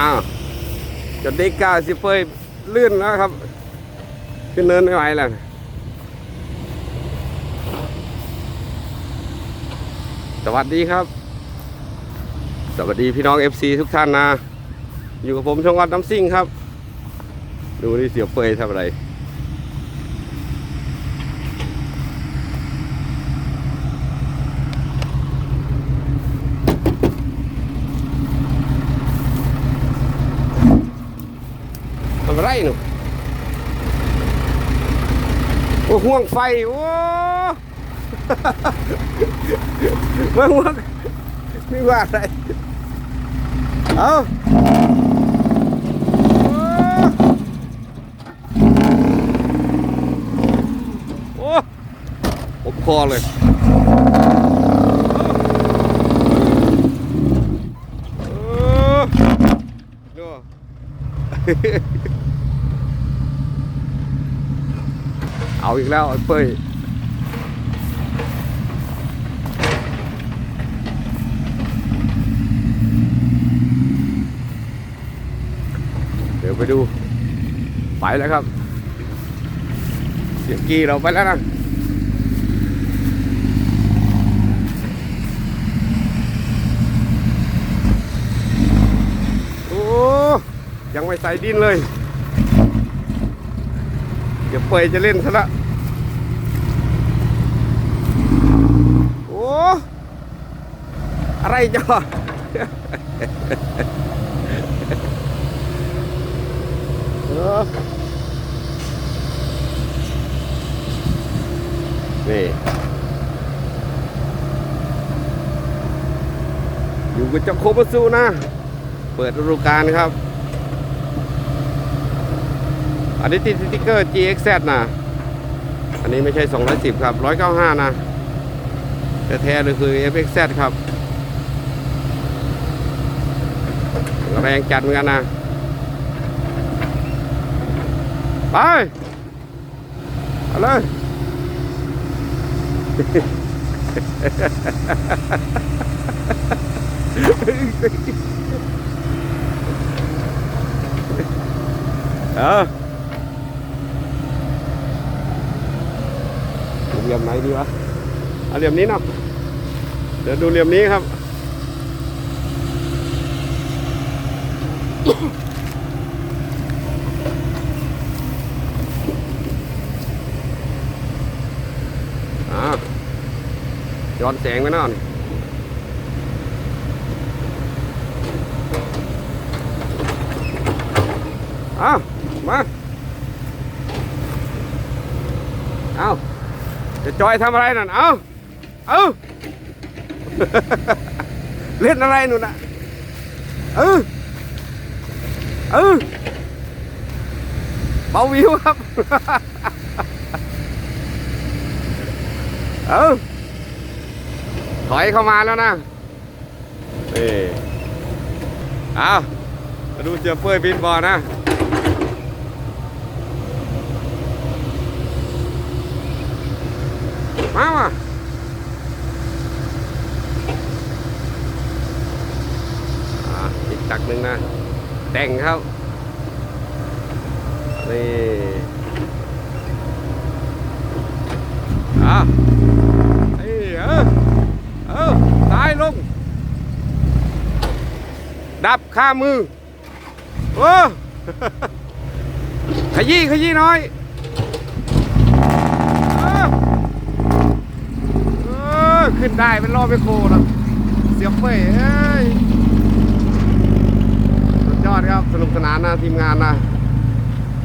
อ้าวจนได้ก้าสิเฟยลื่นแล้วครับ ขึ้นเนินไม่ไหวแล้วสวัสดีครับ สวัสดีพี่น้อง FC ทุกท่านนะ อยู่กับผมช่องวัดน้ำซิ่งครับ ดูนี่เสียเฟยทำอะไร ทำไรหนูโอ้ห่วงไฟ โอ้มาห่วงไม่ว่าอะไร เอาโอ้ผมคอเลย เอาอีกแล้วไอ้เป้ยเดี๋ยวไปดู ไปแล้วครับ เสียงกีเราไปแล้วนะโอ้ยังไม่ใส่ดินเลย เดี๋ยวเปยจะเล่นซะละ โอ้ อะไร จ้อนี่อยู่กับเจ้าโคบซูนะ เปิดฤดูกาลครับ อันนี้ติดสติ๊กเกอร์ GXZ นะ อันนี้ไม่ใช่ 210 ครับ 195 นะ แต่แท้เลยคือ FXZ ครับ แรงจัดเหมือนกันนะ ไปเอาเลยเออเหลี่ยมไหนดีวะเอาเหลี่ยมนี้เนาะเดี๋ยวดูเหลี่ยมนี้ครับ อ่า ย้อนแสงไว้น่อยเอามา เอาจะจอยทำอะไรนั่น เอาเอาเล่นอะไรหนูน่ะ เออ เออเบาวิวครับ เออถอยเข้ามาแล้วนะนี่เอามาดูเจือเปื่อยบินบอลนะมาว่ะอ่าอีกตักหนึ่งนะ แต่งครับ นี่อะเอ้ยเออเออตายลง ดับข้ามือโอ้ขยี้ขยี้น้อยเออเออขึ้นได้เป็นรอบไปโคแล้วเสียบเฟ้ยเอ้ย ยอดครับ สนุกสนานนะทีมงานนะ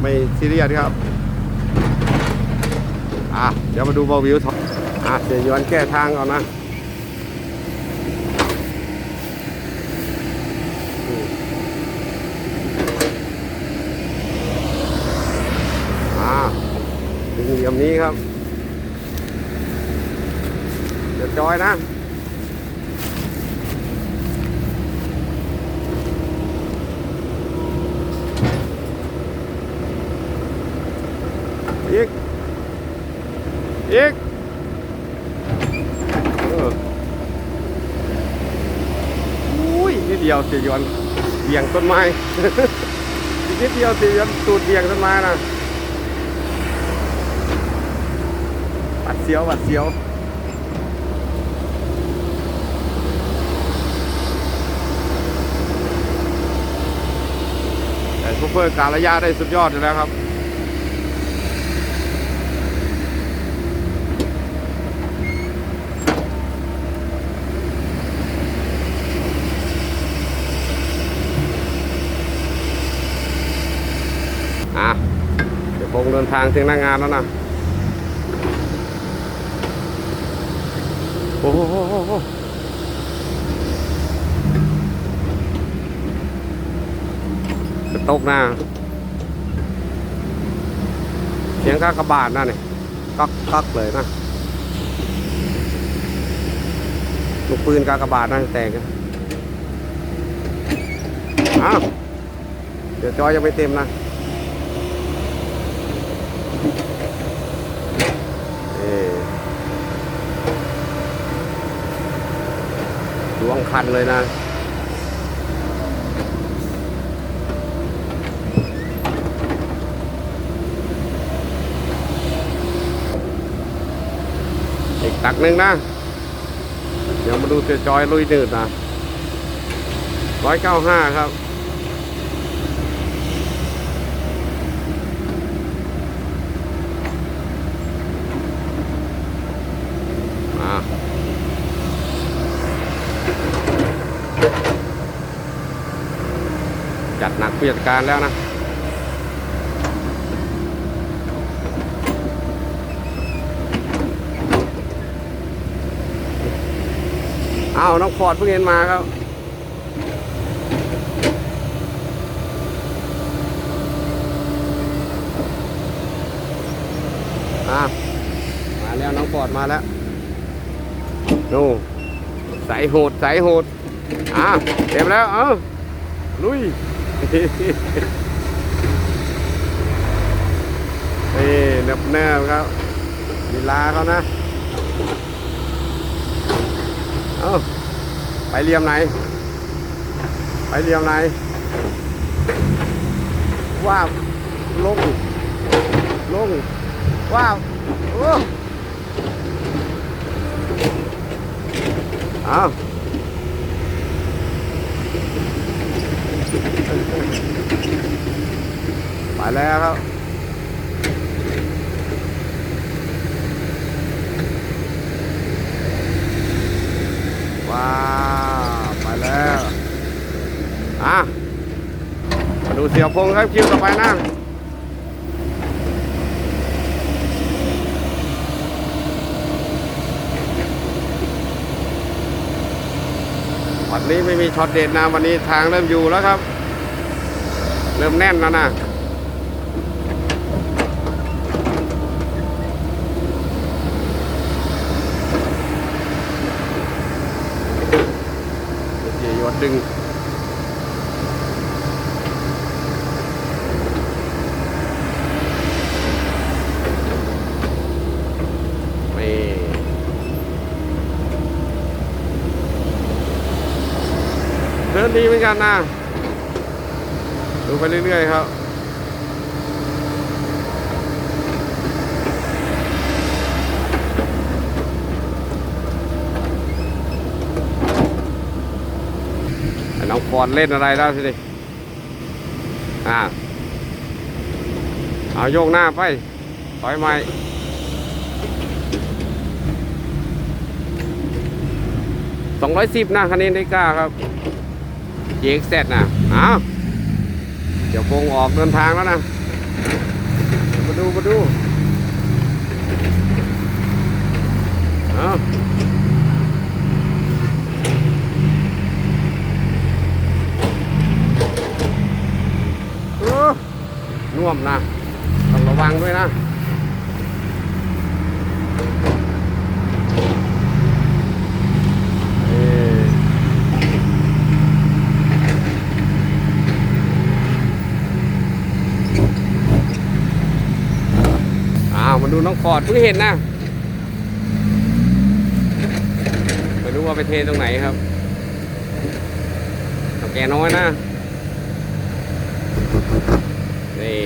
ไม่ซีเรียสครับ อะ เดี๋ยวมาดูบอลวิวท็อปอะเดี๋ยวย้อนแก้ทางก่อนนะอ่าถึงเหลี่ยมนี้ครับเดี๋ยวจอยนะ อีก อีกเอออุ้ยนิดเดียวเสียยวนเบี่ยงต้นไม้อีกนิดเดียวสิจะตูดเบี่ยงต้นไม้นะหวัดเสียวหวัดเสียวแต่ซูเปอร์การระยะได้สุดยอดอยู่แล้วครับ อะ เดี๋ยวคงเดิน ทางถึงหน้างานแล้วนะโอ้โหจะตกหน้าเสียงกากบาทนะเนี่ยกักกักเลยนะลูกปืนกากบาทนะแตกนะอ้าวเดี๋ยวจอยยังไม่เต็มนะ เอ่อดวง คันเลยนะ อีกตักหนึ่งนะ เดี๋ยวมาดูเสียจอยลุยหนืดนะร้อยเก้าห้าครับ มาจัดหนัก ผู้จัดการแล้วนะอ้าวน้องฟอร์ดเพิ่งเห็นมาครับอะมาแล้วน้องฟอร์ดมาแล้วดูใส่โหดใส่โหดอะเต็มแล้ว เอ้าลุย นี่เนบเนิบครับลีลาเขานะ เอาไปเรียมไหน ไปเรียมไหนว้าวลง ลงว้าวโอ้เอา ไปแล้วครับว้าไปแล้ว อะ มาดูเสียพงครับคิวต่อไปนะ วันนี้ไม่มีช็อตเด็ดนะวันนี้ทางเริ่มอยู่แล้วครับ เริ่มแน่นแล้วนะเดี๋ยวยดดึง นี่ เดินดีเหมือนกันนะดูไปเรื่อยๆครับน้องฟอนเล่นอะไรแล้สิดิอ่าเอาโยกหน้าไปถอยใหม่สองร้อยสิบนะคันนี้ได้กล้าครับ เจ๊กเสร็จนะเอาเดี๋ยวพงออกเดินทางแล้วนะ มาดูมาดูเอาเออน่วมนะ ต้องระวังด้วยนะ เอ่ออ้าวมา ดูน้องฟอร์ดเพิ่งเห็นนะไม่รู้ว่าไปเทตรงไหนครับแกน้อยนะ นี่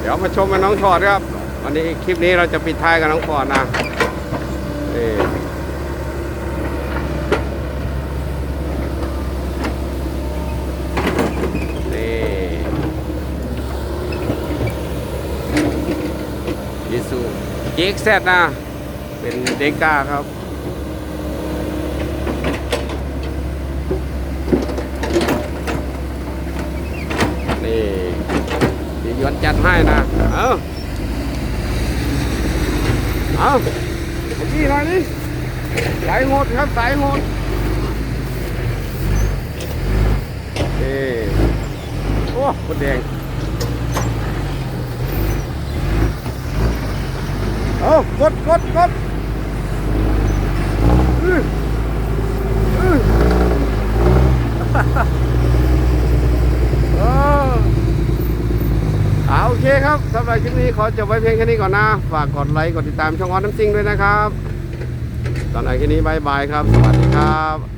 เดี๋ยวมาชมกับน้องฟอดครับ วันนี้คลิปนี้เราจะปิดท้ายกับน้องฟอร์ดนะนี่นี่ยิสูเอ็กแซดนะ เป็นเดก้าครับนี่พี่ยวนจัดให้นะ เอา เอาพี่หน่อยนี่สายโหดครับสายโหดเอโอ้คนแดงเอากดกดกดอื้ออื้ออ เอาโอเคครับสำหรับคลิปนี้ขอจบไว้เพียงแค่นี้ก่อนนะ ฝากกดไลค์กดติดตามช่องออนน้ำซิงด้วยนะครับสำหรับคลิปนี้บายบายครับ สวัสดีครับ